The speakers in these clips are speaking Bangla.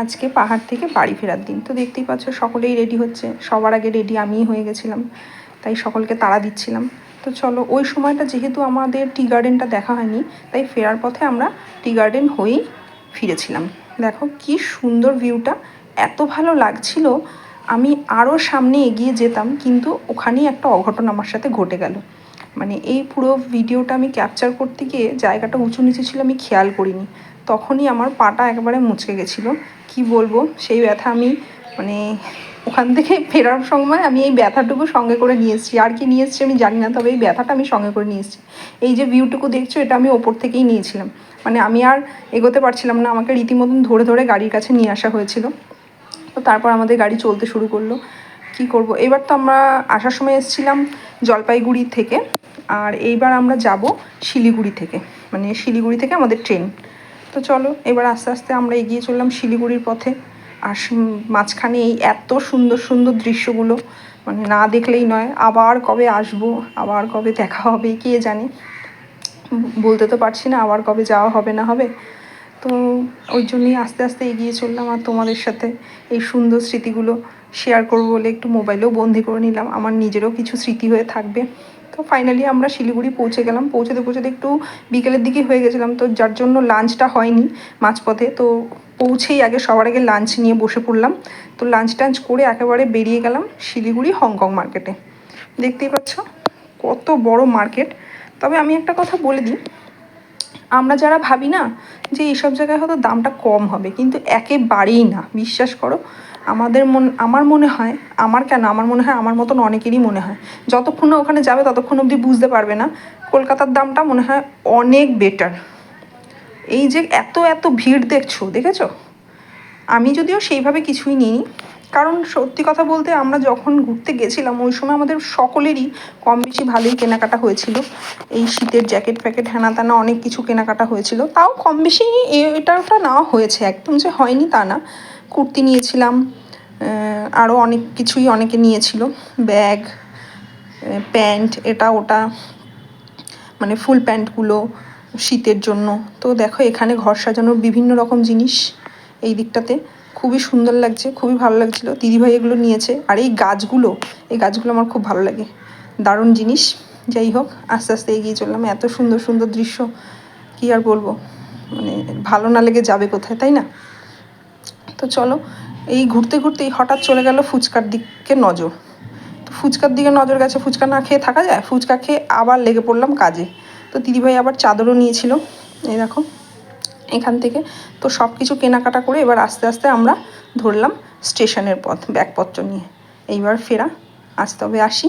আজকে পাহাড় থেকে বাড়ি ফেরার দিন। তো দেখতেই পাচ্ছ সকলেই রেডি হচ্ছে। সবার আগে রেডি আমিই হয়ে গেছিলাম। তাই সকলকে তাড়া দিচ্ছিলাম। তো চলো, ওই সময়টা যেহেতু আমাদের টি গার্ডেনটা দেখা হয়নি, তাই ফেরার পথে আমরা টি গার্ডেন হয়েই ফিরেছিলাম। দেখো কি সুন্দর ভিউটা এত ভালো লাগছিল, আমি আরও সামনে এগিয়ে যেতাম, কিন্তু ওখানেই একটা অঘটন আমার সাথে ঘটে গেল। মানে এই পুরো ভিডিওটা আমি ক্যাপচার করতে গিয়ে জায়গাটা উঁচু নিচু ছিল আমি খেয়াল করিনি। তখনই আমার পাটা একবারে মুচকে গেছিল। কি বলব? সেই ব্যথা আমি মানে ওখান থেকে ফেরার সময় আমি এই ব্যথাটুকু সঙ্গে করে নিয়ে এসেছি। আর কি নিয়ে এসেছি আমি জানি না, তবে এই ব্যথাটা আমি সঙ্গে করে নিয়ে এসেছি। এই যে ভিউটুকু দেখছ, এটা আমি ওপর থেকেই নিয়েছিলাম। মানে আমি আর এগোতে পারছিলাম না। আমাকে রীতিমতন ধরে ধরে গাড়ির কাছে নিয়ে আসা হয়েছিল। তো তারপর আমাদের গাড়ি চলতে শুরু করল। কি করব? এবার তো আমরা আসার সময় এসেছিলাম জলপাইগুড়ি থেকে, আর এইবার আমরা যাব শিলিগুড়ি থেকে মানে শিলিগুড়ি থেকে আমাদের ট্রেন। তো চলো, এবার আস্তে আস্তে আমরা এগিয়ে চললাম শিলিগুড়ির পথে, আর মাঝখানে এই এত সুন্দর সুন্দর দৃশ্যগুলো মানে না দেখলেই নয়, আবার কবে আসব, আবার কবে দেখা হবে, কে জানে? বলতে তো পারছি না, আবার কবে যাওয়া হবে না হবে। তো ওই জন্যই আস্তে আস্তে এগিয়ে চললাম আর তোমাদের সাথে এই সুন্দর স্মৃতিগুলো শেয়ার করব বলে একটু মোবাইলেও বন্দি করে নিলাম। আমার নিজেরও কিছু স্মৃতি হয়ে থাকবে। তো ফাইনালি আমরা শিলিগুড়ি পৌঁছে গেলাম। পৌঁছতে পৌঁছতে একটু বিকেলের দিকে হয়ে গেছিলাম। তো যার জন্য লাঞ্চটা হয়নি মাঝপথে, তো পৌঁছেই আগে সবার আগে লাঞ্চ নিয়ে বসে পড়লাম। তো লাঞ্চ টাঞ্চ করে একেবারে বেরিয়ে গেলাম শিলিগুড়ি হংকং মার্কেটে দেখতেই পাচ্ছ কত বড় মার্কেট তবে আমি একটা কথা বলে দিই, আমরা যারা ভাবি না যে এইসব জায়গায় হয়তো দামটা কম হবে, কিন্তু একেবারেই না। বিশ্বাস করো, আমাদের মন, আমার মনে হয়, আমার কেন, আমার মনে হয় আমার মতন অনেকেরই মনে হয়। যতক্ষণ না ওখানে যাবে, ততক্ষণ অবধি বুঝতে পারবে না। কলকাতার দামটা মনে হয় অনেক বেটার এই যে এত এত ভিড় দেখছ, দেখেছ? আমি যদিও সেইভাবে কিছুই নিই কারণ সত্যি কথা বলতে আমরা যখন ঘুরতে গেছিলাম, ওই সময় আমাদের সকলেরই কম বেশি ভালোই কেনাকাটা হয়েছিল। এই শীতের জ্যাকেট প্যাকেট হ্যানা ত্যানা অনেক কিছু কেনাকাটা হয়েছিল। তাও কম বেশি এটা ওটা নেওয়া হয়েছে, একদম যে হয়নি তা না। কুর্তি নিয়েছিলাম আরও অনেক কিছুই অনেকে নিয়েছিল। ব্যাগ প্যান্ট, এটা, ওটা মানে ফুল প্যান্টগুলো শীতের জন্য। তো দেখো, এখানে ঘর সাজানোর বিভিন্ন রকম জিনিস এই দিকটাতে। খুবই সুন্দর লাগছে, খুবই ভালো লাগছিল। দিদিভাই এগুলো নিয়েছে। আর এই গাছগুলো এই গাছগুলো আমার খুব ভালো লাগে। দারুণ জিনিস। যাই হোক, আস্তে আস্তে এগিয়ে চললাম। এত সুন্দর সুন্দর দৃশ্য, কি আর বলব? মানে ভালো না লেগে যাবে কোথায়, তাই না? তো চলো, এই ঘুরতে ঘুরতেই হঠাৎ চলে গেল ফুচকার দিকে নজর। তো ফুচকার দিকে নজর গেছে, ফুচকা না খেয়ে থাকা যায়? ফুচকা খেয়ে আবার লেগে পড়লাম কাজে। তো দিদিভাই আবার চাদরও নিয়েছিল। এই দেখো। এখান থেকে। তো সব কিছু কেনাকাটা করে এবার আস্তে আস্তে আমরা ধরলাম স্টেশনের পথ, ব্যাগপত্র নিয়ে। এইবার ফেরা, আজ তবে আসি,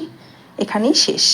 এখানেই শেষ।